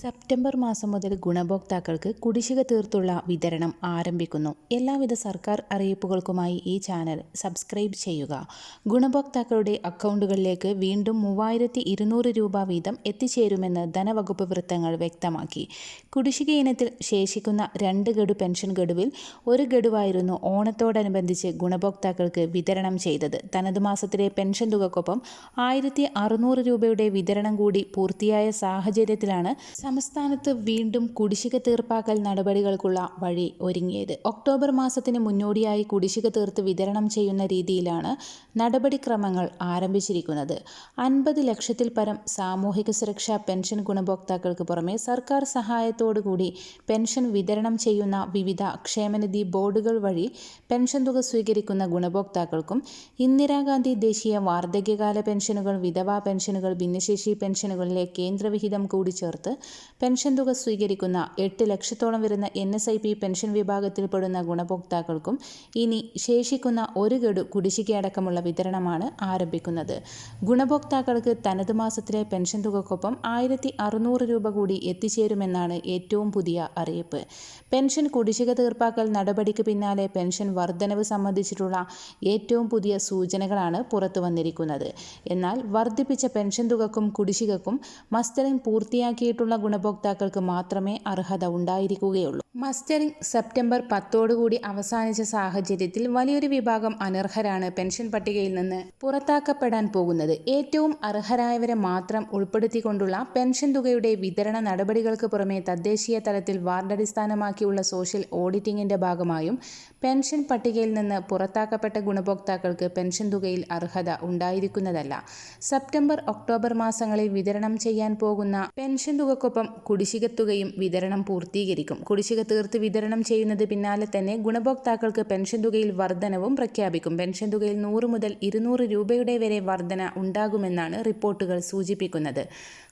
September മാസം മുതൽ ഗുണഭോക്താക്കൾക്ക് കുടിശ്ശിക തീർത്തുള്ള വിതരണം ആരംഭിക്കുന്നു. എല്ലാവിധ സർക്കാർ അറിയിപ്പുകൾക്കുമായി ഈ ചാനൽ സബ്സ്ക്രൈബ് ചെയ്യുക. ഗുണഭോക്താക്കളുടെ അക്കൗണ്ടുകളിലേക്ക് വീണ്ടും മൂവായിരത്തി ഇരുന്നൂറ് രൂപ വീതം എത്തിച്ചേരുമെന്ന് ധനവകുപ്പ് വൃത്തങ്ങൾ വ്യക്തമാക്കി. കുടിശ്ശിക ഇനത്തിൽ ശേഷിക്കുന്ന രണ്ട് ഗഡു പെൻഷൻ ഗഡുവിൽ ഒരു ഗഡുവായിരുന്നു ഓണത്തോടനുബന്ധിച്ച് ഗുണഭോക്താക്കൾക്ക് വിതരണം ചെയ്തത്. തനത് മാസത്തിലെ പെൻഷൻ തുകക്കൊപ്പം ആയിരത്തി രൂപയുടെ വിതരണം കൂടി പൂർത്തിയായ സാഹചര്യത്തിലാണ് സംസ്ഥാനത്ത് വീണ്ടും കുടിശ്ശിക തീർപ്പാക്കൽ നടപടികൾക്കുള്ള വഴി ഒരുങ്ങിയത്. ഒക്ടോബർ മാസത്തിന് മുന്നോടിയായി കുടിശ്ശിക തീർത്ത് വിതരണം ചെയ്യുന്ന രീതിയിലാണ് നടപടിക്രമങ്ങൾ ആരംഭിച്ചിരിക്കുന്നത്. അൻപത് ലക്ഷത്തിൽ പരം സാമൂഹിക സുരക്ഷാ പെൻഷൻ ഗുണഭോക്താക്കൾക്ക് പുറമെ സർക്കാർ സഹായത്തോടുകൂടി പെൻഷൻ വിതരണം ചെയ്യുന്ന വിവിധ ക്ഷേമനിധി ബോർഡുകൾ വഴി പെൻഷൻ തുക സ്വീകരിക്കുന്ന ഗുണഭോക്താക്കൾക്കും ഇന്ദിരാഗാന്ധി ദേശീയ വാർദ്ധക്യകാല പെൻഷനുകൾ വിധവാ പെൻഷനുകൾ ഭിന്നശേഷി പെൻഷനുകളിലെ കേന്ദ്രവിഹിതം കൂടി ചേർത്ത് പെൻഷൻ തുക സ്വീകരിക്കുന്ന എട്ട് ലക്ഷത്തോളം വരുന്ന N S I P pension വിഭാഗത്തിൽപ്പെടുന്ന ഗുണഭോക്താക്കൾക്കും ഇനി ശേഷിക്കുന്ന ഒരു ഗഡു കുടിശ്ശികയടക്കമുള്ള വിതരണമാണ് ആരംഭിക്കുന്നത്. ഗുണഭോക്താക്കൾക്ക് തനത് മാസത്തിലെ പെൻഷൻ തുകക്കൊപ്പം ആയിരത്തി അറുന്നൂറ് രൂപ കൂടി എത്തിച്ചേരുമെന്നാണ് ഏറ്റവും പുതിയ അറിയിപ്പ്. പെൻഷൻ കുടിശ്ശിക തീർപ്പാക്കൽ നടപടിക്ക് പിന്നാലെ പെൻഷൻ വർധനവ് സംബന്ധിച്ചിട്ടുള്ള ഏറ്റവും പുതിയ സൂചനകളാണ് പുറത്തു വന്നിരിക്കുന്നത്. എന്നാൽ വർദ്ധിപ്പിച്ച പെൻഷൻ തുകക്കും കുടിശ്ശികക്കും മസ്റ്ററിംഗ് പൂർത്തിയാക്കിയിട്ടുള്ള ഗുണഭോക്താക്കൾക്ക് മാത്രമേ അർഹത ഉണ്ടായിരിക്കുകയുള്ളൂ. മസ്റ്ററിംഗ് സെപ്റ്റംബർ പത്തോടുകൂടി അവസാനിച്ച സാഹചര്യത്തിൽ വലിയൊരു വിഭാഗം അനർഹരാണ് പെൻഷൻ പട്ടികയിൽ നിന്ന് പുറത്താക്കപ്പെടാൻ പോകുന്നത്. ഏറ്റവും അർഹരായവരെ മാത്രം ഉൾപ്പെടുത്തിക്കൊണ്ടുള്ള പെൻഷൻ തുകയുടെ വിതരണ നടപടികൾക്ക് പുറമെ തദ്ദേശീയ തലത്തിൽ വാർഡടിസ്ഥാനമാക്കിയുള്ള സോഷ്യൽ ഓഡിറ്റിംഗിന്റെ ഭാഗമായും പെൻഷൻ പട്ടികയിൽ നിന്ന് പുറത്താക്കപ്പെട്ട ഗുണഭോക്താക്കൾക്ക് പെൻഷൻ തുകയിൽ അർഹത ഉണ്ടായിരിക്കുന്നതല്ല. സെപ്റ്റംബർ ഒക്ടോബർ മാസങ്ങളിൽ വിതരണം ചെയ്യാൻ പോകുന്ന പെൻഷൻ തുകക്കൊപ്പം കുടിശ്ശിക തുകയും വിതരണം പൂർത്തീകരിക്കും. കുടിശ്ശിക തീർത്ത് വിതരണം ചെയ്യുന്നത് പിന്നാലെ തന്നെ ഗുണഭോക്താക്കൾക്ക് പെൻഷൻ തുകയിൽ വർധനവും പ്രഖ്യാപിക്കും. പെൻഷൻ തുകയിൽ നൂറ് മുതൽ ഇരുന്നൂറ് രൂപയുടെ വരെ വർധന ഉണ്ടാകുമെന്നാണ് റിപ്പോർട്ടുകൾ സൂചിപ്പിക്കുന്നത്.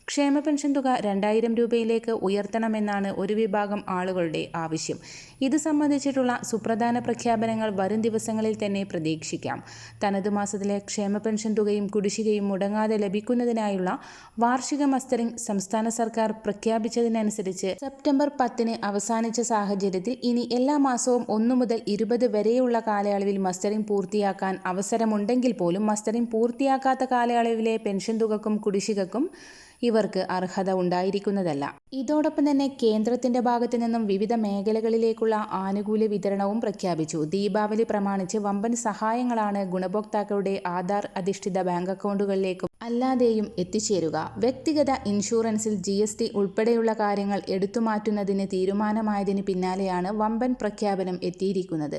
ക്ഷേമ പെൻഷൻ തുക രണ്ടായിരം രൂപയിലേക്ക് ഉയർത്തണമെന്നാണ് ഒരു വിഭാഗം ആളുകളുടെ ആവശ്യം. ഇത് സംബന്ധിച്ചിട്ടുള്ള സുപ്രധാന പ്രഖ്യാപനങ്ങൾ വരും ദിവസങ്ങളിൽ തന്നെ പ്രതീക്ഷിക്കാം. തനത് മാസത്തിലെ ക്ഷേമ പെൻഷൻ തുകയും കുടിശ്ശികയും മുടങ്ങാതെ ലഭിക്കുന്നതിനായുള്ള വാർഷിക മസ്റ്ററിംഗ് സംസ്ഥാന സർക്കാർ പ്രഖ്യാപിച്ചതിനനുസരിച്ച് സെപ്റ്റംബർ പത്തിന് അവസാനിച്ച സാഹചര്യത്തിൽ ഇനി എല്ലാ മാസവും ഒന്നു മുതൽ ഇരുപത് വരെയുള്ള കാലയളവിൽ മസ്റ്ററിംഗ് പൂർത്തിയാക്കാൻ അവസരമുണ്ടെങ്കിൽ പോലും മസ്റ്ററിംഗ് പൂർത്തിയാക്കാത്ത കാലയളവിലെ പെൻഷൻ തുകക്കും കുടിശ്ശികക്കും ഇവർക്ക് അർഹത ഉണ്ടായിരിക്കുന്നതല്ല. ഇതോടൊപ്പം തന്നെ കേന്ദ്രത്തിന്റെ ഭാഗത്തു നിന്നും വിവിധ മേഖലകളിലേക്കുള്ള ആനുകൂല്യ വിതരണവും പ്രഖ്യാപിച്ചു. ദീപാവലി പ്രമാണിച്ച് വമ്പൻ സഹായങ്ങളാണ് ഗുണഭോക്താക്കളുടെ ആധാർ അധിഷ്ഠിത ബാങ്ക് അക്കൗണ്ടുകളിലേക്കും അല്ലാതെയും എത്തിച്ചേരുക. വ്യക്തിഗത ഇൻഷുറൻസിൽ ജി എസ് ടി ഉൾപ്പെടെയുള്ള കാര്യങ്ങൾ എടുത്തുമാറ്റുന്നതിന് തീരുമാനമായതിന് പിന്നാലെയാണ് വമ്പൻ പ്രഖ്യാപനം എത്തിയിരിക്കുന്നത്.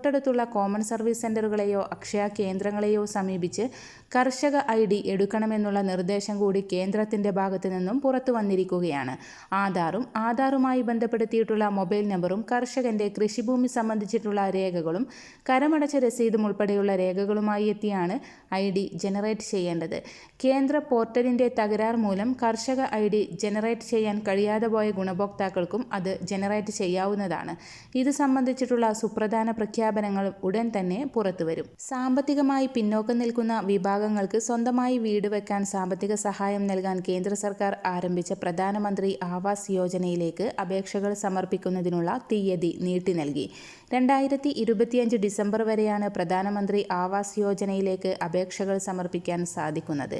തൊട്ടടുത്തുള്ള കോമൺ സർവീസ് സെന്ററുകളെയോ അക്ഷയ കേന്ദ്രങ്ങളെയോ സമീപിച്ച് കർഷക ഐ ഡി എടുക്കണമെന്നുള്ള നിർദ്ദേശം കൂടി കേന്ദ്രത്തിന്റെ ഭാഗത്തു നിന്നും പുറത്തു വന്നിരിക്കുകയാണ്. ആധാറും ആധാറുമായി ബന്ധപ്പെടുത്തിയിട്ടുള്ള മൊബൈൽ നമ്പറും കർഷകന്റെ കൃഷിഭൂമി സംബന്ധിച്ചിട്ടുള്ള രേഖകളും കരമടച്ച രസീതും ഉൾപ്പെടെയുള്ള രേഖകളുമായി എത്തിയാണ് ഐ ഡി ജനറേറ്റ് ചെയ്യേണ്ടത്. കേന്ദ്ര പോർട്ടലിന്റെ തകരാർ മൂലം കർഷക ഐ ഡി ജനറേറ്റ് ചെയ്യാൻ കഴിയാതെ പോയ ഗുണഭോക്താക്കൾക്കും അത് ജനറേറ്റ് ചെയ്യാവുന്നതാണ്. ഇത് സംബന്ധിച്ചിട്ടുള്ള സുപ്രധാന പ്രഖ്യാപനങ്ങൾ ഉടൻ തന്നെ പുറത്തുവരും സാമ്പത്തികമായി പിന്നോക്കം നിൽക്കുന്ന വിഭാഗങ്ങൾക്ക് സ്വന്തമായി വീട് വെക്കാൻ സാമ്പത്തിക സഹായം നൽകാൻ കേന്ദ്ര സർക്കാർ ആരംഭിച്ച പ്രധാനമന്ത്രി ആവാസ് യോജനയിലേക്ക് അപേക്ഷകൾ സമർപ്പിക്കുന്നതിനുള്ള തീയതി നീട്ടി നൽകി. രണ്ടായിരത്തി ഇരുപത്തിയഞ്ച് ഡിസംബർ വരെയാണ് പ്രധാനമന്ത്രി ആവാസ് യോജനയിലേക്ക് അപേക്ഷകൾ സമർപ്പിക്കാൻ സാധിക്കുന്നത്.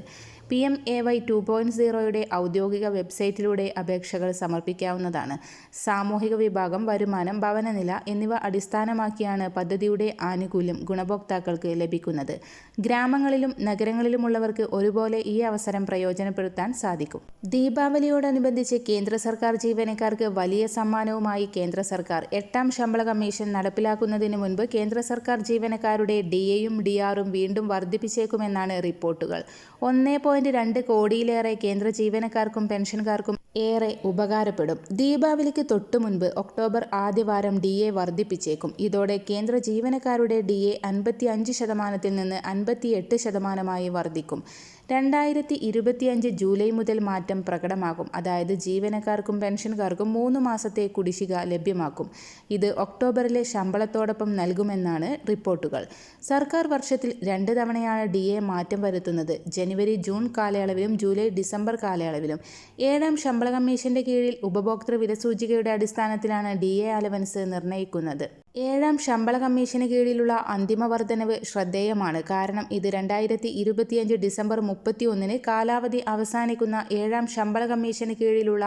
P M A Y two point സീറോയുടെ ഔദ്യോഗിക വെബ്സൈറ്റിലൂടെ അപേക്ഷകൾ സമർപ്പിക്കാവുന്നതാണ്. സാമൂഹിക വിഭാഗം വരുമാനം ഭവനനില എന്നിവ അടിസ്ഥാനമാക്കിയാണ് പദ്ധതിയുടെ ആനുകൂല്യം ഗുണഭോക്താക്കൾക്ക് ലഭിക്കുന്നത്. ഗ്രാമങ്ങളിലും നഗരങ്ങളിലുമുള്ളവർക്ക് ഒരുപോലെ ഈ അവസരം പ്രയോജനപ്പെടുത്താൻ സാധിക്കും. ദീപാവലിയോടനുബന്ധിച്ച് കേന്ദ്ര സർക്കാർ ജീവനക്കാർക്ക് വലിയ സമ്മാനവുമായി കേന്ദ്ര സർക്കാർ എട്ടാം ശമ്പള കമ്മീഷൻ നടപ്പിലാക്കുന്നതിന് മുൻപ് കേന്ദ്ര സർക്കാർ ജീവനക്കാരുടെ ഡി എയും ഡി ആറും വീണ്ടും വർദ്ധിപ്പിച്ചേക്കുമെന്നാണ് റിപ്പോർട്ടുകൾ. ഒന്ന് പോയിന്റ് രണ്ട് കോടിയിലേറെ കേന്ദ്ര ജീവനക്കാർക്കും പെൻഷൻകാർക്കും ഏറെ ഉപകാരപ്പെടും. ദീപാവലിക്ക് തൊട്ടു മുൻപ് ഒക്ടോബർ ആദ്യവാരം ഡി എ വർദ്ധിപ്പിച്ചേക്കും. ഇതോടെ കേന്ദ്ര ജീവനക്കാരുടെ ഡി എ അൻപത്തി അഞ്ച് ശതമാനത്തിൽ നിന്ന് അൻപത്തിയെട്ട് ശതമാനമായി വർദ്ധിക്കും. രണ്ടായിരത്തി ഇരുപത്തിയഞ്ച് ജൂലൈ മുതൽ മാറ്റം പ്രകടമാകും. അതായത് ജീവനക്കാർക്കും പെൻഷൻകാർക്കും മൂന്ന് മാസത്തെ കുടിശ്ശിക ലഭ്യമാക്കും. ഇത് ഒക്ടോബറിലെ ശമ്പളത്തോടൊപ്പം നൽകുമെന്നാണ് റിപ്പോർട്ടുകൾ. സർക്കാർ വർഷത്തിൽ രണ്ട് തവണയാണ് ഡി എ മാറ്റം വരുത്തുന്നത്. ജനുവരി ജൂൺ കാലയളവിലും ജൂലൈ ഡിസംബർ കാലയളവിലും. ഏഴാം കമ്മീഷന്റെ കീഴിൽ ഉപഭോക്തൃ വിലസൂചികയുടെ അടിസ്ഥാനത്തിലാണ് ഡി എ അലവൻസ് നിർണയിക്കുന്നത് ഏഴാം ശമ്പള കമ്മീഷന് കീഴിലുള്ള അന്തിമ വർധനവ് ശ്രദ്ധേയമാണ്. കാരണം ഇത് രണ്ടായിരത്തി ഇരുപത്തിയഞ്ച് ഡിസംബർ മുപ്പത്തി ഒന്നിന് കാലാവധി അവസാനിക്കുന്ന ഏഴാം ശമ്പള കമ്മീഷന് കീഴിലുള്ള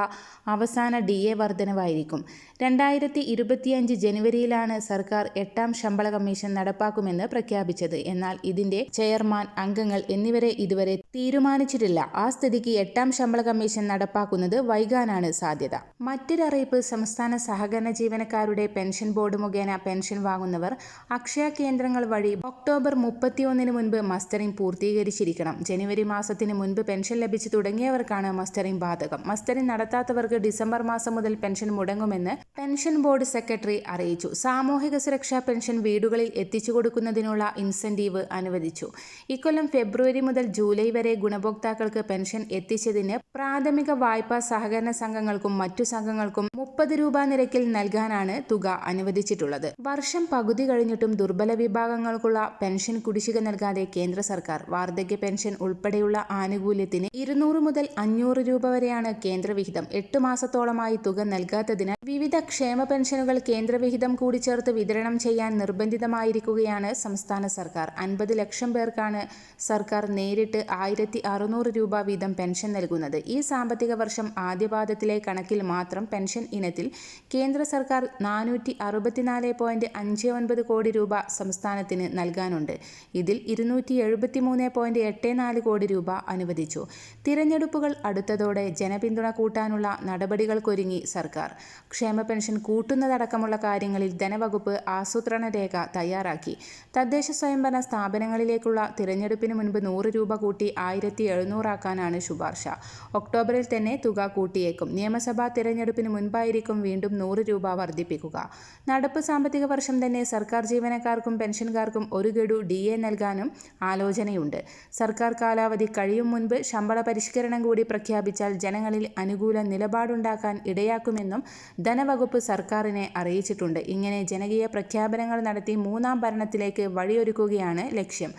അവസാന ഡി എ വർധനവായിരിക്കും. രണ്ടായിരത്തി ഇരുപത്തിയഞ്ച് ജനുവരിയിലാണ് സർക്കാർ എട്ടാം ശമ്പള കമ്മീഷൻ നടപ്പാക്കുമെന്ന് പ്രഖ്യാപിച്ചത്. എന്നാൽ ഇതിന്റെ ചെയർമാൻ അംഗങ്ങൾ എന്നിവരെ ഇതുവരെ തീരുമാനിച്ചിട്ടില്ല. ആ സ്ഥിതിക്ക് എട്ടാം ശമ്പള കമ്മീഷൻ നടപ്പാക്കുന്നത് വൈകാനാണ് സാധ്യത. മറ്റൊരറിയിപ്പ് സംസ്ഥാന സഹകരണ ജീവനക്കാരുടെ പെൻഷൻ ബോർഡ് മുഖേന പെൻഷൻ വാങ്ങുന്നവർ അക്ഷയ കേന്ദ്രങ്ങൾ വഴി ഒക്ടോബർ മുപ്പത്തിയൊന്നിന് മുൻപ് മസ്റ്ററിംഗ് പൂർത്തീകരിച്ചിരിക്കണം. ജനുവരി മാസത്തിന് മുൻപ് പെൻഷൻ ലഭിച്ചു തുടങ്ങിയവർക്കാണ് മസ്റ്ററിംഗ് ബാധകം. മസ്റ്ററിംഗ് നടത്താത്തവർക്ക് ഡിസംബർ മാസം മുതൽ പെൻഷൻ മുടങ്ങുമെന്ന് പെൻഷൻ ബോർഡ് സെക്രട്ടറി അറിയിച്ചു. സാമൂഹിക സുരക്ഷാ പെൻഷൻ വീടുകളിൽ എത്തിച്ചു കൊടുക്കുന്നതിനുള്ള ഇൻസെന്റീവ് അനുവദിച്ചു. ഇക്കൊല്ലം ഫെബ്രുവരി മുതൽ ജൂലൈ വരെ ഗുണഭോക്താക്കൾക്ക് പെൻഷൻ എത്തിച്ചതിന് പ്രാഥമിക വായ്പാ സഹകരണ സംഘങ്ങൾക്കും മറ്റു സംഘങ്ങൾക്കും മുപ്പത് രൂപ നിരക്കിൽ നൽകാനാണ് തുക അനുവദിച്ചിട്ടുള്ളത്. വർഷം പകുതി കഴിഞ്ഞിട്ടും ദുർബല വിഭാഗങ്ങൾക്കുള്ള പെൻഷൻ കുടിശ്ശിക നൽകാതെ കേന്ദ്ര സർക്കാർ വാർദ്ധക്യ പെൻഷൻ ഉൾപ്പെടെയുള്ള ആനുകൂല്യത്തിന് ഇരുന്നൂറ് മുതൽ അഞ്ഞൂറ് രൂപ വരെയാണ് കേന്ദ്രവിഹിതം എട്ട് മാസത്തോളമായി തുക നൽകാത്തതിനാൽ വിവിധ ക്ഷേമ പെൻഷനുകൾ കേന്ദ്രവിഹിതം കൂടി ചേർത്ത് വിതരണം ചെയ്യാൻ നിർബന്ധിതമായിരിക്കുകയാണ് സംസ്ഥാന സർക്കാർ. അൻപത് ലക്ഷം പേർക്കാണ് സർക്കാർ നേരിട്ട് ആയിരത്തി അറുന്നൂറ് രൂപ വീതം പെൻഷൻ നൽകുന്നത്. ഈ സാമ്പത്തിക വർഷം ആദ്യപാദത്തിലെ കണക്കിൽ മാത്രം പെൻഷൻ ഇനത്തിൽ കേന്ദ്ര സർക്കാർ നാനൂറ്റി അറുപത്തിനാല് പോയിന്റ് അഞ്ച് ഒൻപത് കോടി രൂപ സംസ്ഥാനത്തിന് നൽകാനുണ്ട്. ഇതിൽ ഇരുന്നൂറ്റി എഴുപത്തി മൂന്ന് പോയിന്റ് എട്ട് നാല് കോടി രൂപ അനുവദിച്ചു. തിരഞ്ഞെടുപ്പുകൾ അടുത്തതോടെ ജനപിന്തുണ കൂട്ടാനുള്ള നടപടികൾക്കൊരുങ്ങി സർക്കാർ. ക്ഷേമ പെൻഷൻ കൂട്ടുന്നതടക്കമുള്ള കാര്യങ്ങളിൽ ധനവകുപ്പ് ആസൂത്രണ രേഖ തയ്യാറാക്കി. തദ്ദേശ സ്വയംഭരണ സ്ഥാപനങ്ങളിലേക്കുള്ള തിരഞ്ഞെടുപ്പിന് മുൻപ് നൂറ് രൂപ കൂട്ടി ആയിരത്തി എഴുന്നൂറാക്കാനാണ് ശുപാർശ. ഒക്ടോബറിൽ തന്നെ തുക കൂട്ടിയേക്കും. നിയമസഭാ തിരഞ്ഞെടുപ്പിന് മുൻപായിരിക്കും വീണ്ടും നൂറ് രൂപ വർദ്ധിപ്പിക്കുക. നടപ്പ് സാമ്പത്തിക വർഷം തന്നെ സർക്കാർ ജീവനക്കാർക്കും പെൻഷൻകാർക്കും ഒരു ഗഡു ഡി എ നൽകാനും ആലോചനയുണ്ട്. സർക്കാർ കാലാവധി കഴിയും മുൻപ് ശമ്പള പരിഷ്കരണം കൂടി പ്രഖ്യാപിച്ചാൽ ജനങ്ങളിൽ അനുകൂല നിലപാടുണ്ടാക്കാൻ ഇടയാക്കുമെന്നും ധനവകുപ്പ് സർക്കാരിനെ അറിയിച്ചിട്ടുണ്ട്. ഇങ്ങനെ ജനകീയ പ്രഖ്യാപനങ്ങൾ നടത്തി മൂന്നാം ഭരണത്തിലേക്ക് വഴിയൊരുക്കുകയാണ് ലക്ഷ്യം.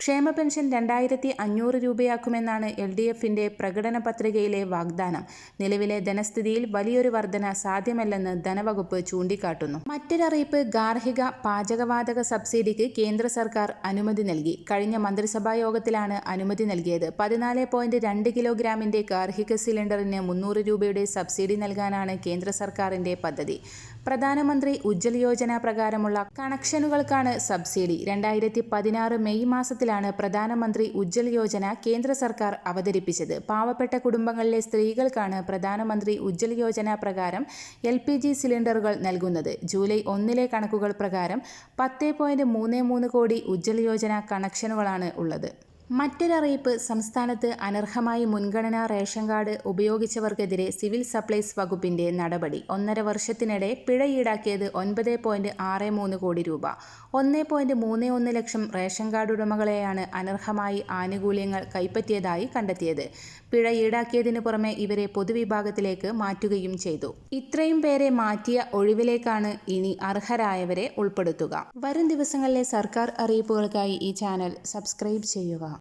ക്ഷേമ പെൻഷൻ രണ്ടായിരത്തി അഞ്ഞൂറ് രൂപയാക്കുമെന്നാണ് എൽ ഡി എഫിന്റെ പ്രകടന പത്രികയിലെ വാഗ്ദാനം. നിലവിലെ ധനസ്ഥിതിയിൽ വലിയൊരു വർധന സാധ്യമല്ലെന്ന് ധനവകുപ്പ് ചൂണ്ടിക്കാട്ടുന്നു. മറ്റൊരറിയിപ്പ് ഗാർഹിക പാചകവാതക സബ്സിഡിക്ക് കേന്ദ്ര സർക്കാർ അനുമതി നൽകി. കഴിഞ്ഞ മന്ത്രിസഭാ യോഗത്തിലാണ് അനുമതി നൽകിയത്. പതിനാല് പോയിന്റ് രണ്ട് കിലോഗ്രാമിന്റെ ഗാർഹിക സിലിണ്ടറിന് മുന്നൂറ് രൂപയുടെ സബ്സിഡി നൽകാനാണ് കേന്ദ്ര സർക്കാരിന്റെ പദ്ധതി. പ്രധാനമന്ത്രി ഉജ്ജൽ യോജന പ്രകാരമുള്ള കണക്ഷനുകൾക്കാണ് സബ്സിഡി. രണ്ടായിരത്തി പതിനാറ് മെയ് മാസത്തിലാണ് പ്രധാനമന്ത്രി ഉജ്ജൽ യോജന കേന്ദ്ര സർക്കാർ അവതരിപ്പിച്ചത്. പാവപ്പെട്ട കുടുംബങ്ങളിലെ സ്ത്രീകൾക്കാണ് പ്രധാനമന്ത്രി ഉജ്ജൽ യോജന പ്രകാരം എൽ പി ജി സിലിണ്ടറുകൾ നൽകുന്നത്. ജൂലൈ ഒന്നിലെ കണക്കുകൾ പ്രകാരം പത്ത് പോയിന്റ് മൂന്ന് മൂന്ന് കോടി ഉജ്ജൽ യോജന കണക്ഷനുകളാണ് ഉള്ളത്. മറ്റൊരറിയിപ്പ് സംസ്ഥാനത്ത് അനർഹമായി മുൻഗണനാ റേഷൻ കാർഡ് ഉപയോഗിച്ചവർക്കെതിരെ സിവിൽ സപ്ലൈസ് വകുപ്പിന്റെ നടപടി. ഒന്നര വർഷത്തിനിടെ പിഴ ഈടാക്കിയത് ഒൻപത് പോയിന്റ് ആറ് മൂന്ന് കോടി രൂപ. ഒന്ന് പോയിന്റ് മൂന്ന് ഒന്ന് ലക്ഷം റേഷൻ കാർഡ് ഉടമകളെയാണ് അനർഹമായി ആനുകൂല്യങ്ങൾ കൈപ്പറ്റിയതായി കണ്ടെത്തിയത്. പിഴ ഈടാക്കിയതിനു പുറമെ ഇവരെ പൊതുവിഭാഗത്തിലേക്ക് മാറ്റുകയും ചെയ്തു. ഇത്രയും പേരെ മാറ്റിയ ഒഴിവിലേക്കാണ് ഇനി അർഹരായവരെ ഉൾപ്പെടുത്തുക. വരും ദിവസങ്ങളിലെ സർക്കാർ അറിയിപ്പുകൾക്കായി ഈ ചാനൽ സബ്സ്ക്രൈബ് ചെയ്യുക.